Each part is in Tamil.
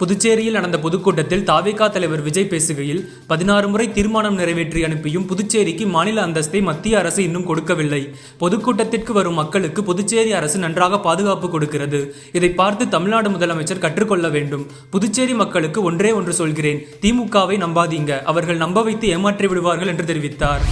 புதுச்சேரியில் நடந்த பொதுக்கூட்டத்தில் தாவேகா தலைவர் விஜய் பேசுகையில் பதினாறு முறை தீர்மானம் நிறைவேற்றி அனுப்பியும் புதுச்சேரிக்கு மாநில அந்தஸ்தை மத்திய அரசு இன்னும் கொடுக்கவில்லை. பொதுக்கூட்டத்திற்கு வரும் மக்களுக்கு புதுச்சேரி அரசு நன்றாக பாதுகாப்பு கொடுக்கிறது. இதை பார்த்து தமிழ்நாடு முதலமைச்சர் கற்றுக்கொள்ள வேண்டும். புதுச்சேரி மக்களுக்கு ஒன்றே ஒன்று சொல்கிறேன் திமுகவை நம்பாதீங்க. அவர்கள் நம்ப வைத்து ஏமாற்றி விடுவார்கள் என்று தெரிவித்தார்.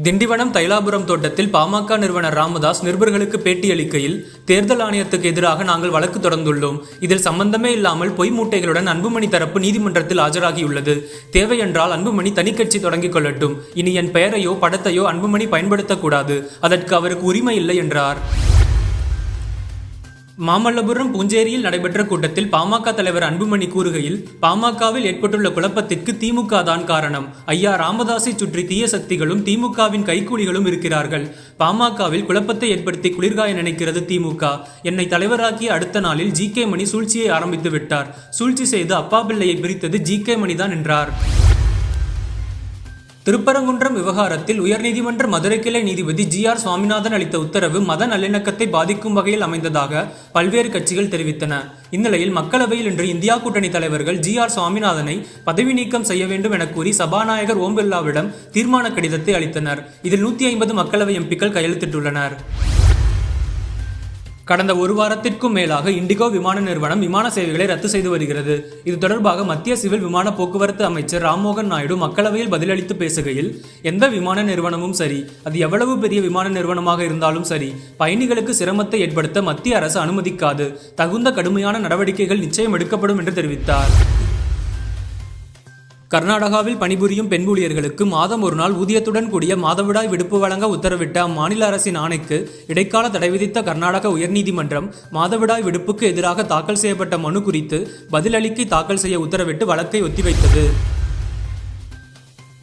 திண்டிவனம் தைலாபுரம் தோட்டத்தில் பாமக நிறுவனர் ராமதாஸ் நிருபர்களுக்கு பேட்டியளிக்கையில் தேர்தல் ஆணையத்துக்கு எதிராக நாங்கள் வழக்கு தொடர்ந்துள்ளோம். இதில் சம்பந்தமே இல்லாமல் பொய் மூட்டைகளுடன் அன்புமணி தரப்பு நீதிமன்றத்தில் ஆஜராகியுள்ளது. தேவையென்றால் அன்புமணி தனிக்கட்சி தொடங்கிக் கொள்ளட்டும். இனி என் பெயரையோ படத்தையோ அன்புமணி பயன்படுத்தக்கூடாது. அதற்கு அவருக்கு உரிமை இல்லை என்றார். மாமல்லபுரம் பூஞ்சேரியில் நடைபெற்ற கூட்டத்தில் பாமக தலைவர் அன்புமணி கூறுகையில் பாமகவில் ஏற்பட்டுள்ள குழப்பத்திற்கு திமுக தான் காரணம். ஐயா ராமதாஸை சுற்றி தீய சக்திகளும் திமுகவின் கைக்கூலிகளும் இருக்கிறார்கள். பாமகவில் குழப்பத்தை ஏற்படுத்தி குளிர்காய நினைக்கிறது திமுக. என்னை தலைவராக்கிய அடுத்த நாளில் ஜி கே மணி சூழ்ச்சியை ஆரம்பித்து விட்டார். சூழ்ச்சி செய்து அப்பா பிள்ளையை பிரித்தது ஜி கே மணிதான் என்றார். திருப்பரங்குன்றம் விவகாரத்தில் உயர்நீதிமன்ற மதுரை கிளை நீதிபதி ஜி ஆர் சுவாமிநாதன் அளித்த உத்தரவு மத நல்லிணக்கத்தை பாதிக்கும் வகையில் அமைந்ததாக பல்வேறு கட்சிகள் தெரிவித்தன. இந்நிலையில் மக்களவையில் இன்று இந்தியா கூட்டணி தலைவர்கள் ஜி ஆர் சுவாமிநாதனை பதவி நீக்கம் செய்ய வேண்டும் என கூறி சபாநாயகர் ஓம் பிர்லாவிடம் தீர்மான கடிதத்தை அளித்தனர். இதில் நூற்றி ஐம்பது மக்களவை எம்பிக்கள் கையெழுத்திட்டுள்ளனர். கடந்த ஒரு வாரத்திற்கும் மேலாக இண்டிகோ விமான நிறுவனம் விமான சேவைகளை ரத்து செய்து வருகிறது. இது தொடர்பாக மத்திய சிவில் விமான போக்குவரத்து அமைச்சர் ராம்மோகன் நாயுடு மக்களவையில் பதிலளித்து பேசுகையில் எந்த விமான நிறுவனமும் சரி அது எவ்வளவு பெரிய விமான நிறுவனமாக இருந்தாலும் சரி பயணிகளுக்கு சிரமத்தை ஏற்படுத்த மத்திய அரசு அனுமதிக்காது. தகுந்த கடுமையான நடவடிக்கைகள் நிச்சயம் எடுக்கப்படும் என்று தெரிவித்தார். கர்நாடகாவில் பணிபுரியும் பெண் ஊழியர்களுக்கு மாதம் ஒரு நாள் ஊதியத்துடன் கூடிய மாதவிடாய் விடுப்பு வழங்க உத்தரவிட்ட அம்மாநில அரசின் ஆணைக்கு இடைக்கால தடை விதித்த கர்நாடக உயர்நீதிமன்றம் மாதவிடாய் விடுப்புக்கு எதிராக தாக்கல் செய்யப்பட்ட மனு குறித்து பதிலளிக்கை தாக்கல் செய்ய உத்தரவிட்டு வழக்கை ஒத்திவைத்தது.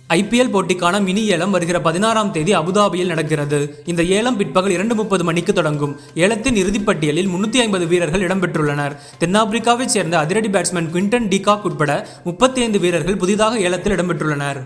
ஐபிஎல் போட்டிக்கான மினி ஏலம் வருகிற பதினாறாம் தேதி அபுதாபியில் நடக்கிறது. இந்த ஏலம் பிற்பகல் இரண்டு முப்பது மணிக்கு தொடங்கும். ஏலத்தின் இறுதிப் பட்டியலில் முன்னூத்தி ஐம்பது வீரர்கள் இடம்பெற்றுள்ளனர் தென்னாப்பிரிக்காவைச் சேர்ந்த அதிரடி பேட்ஸ்மேன் குவிண்டன் டிகாக் உட்பட முப்பத்தி ஐந்து வீரர்கள் புதிதாக ஏலத்தில் இடம்பெற்றுள்ளனர்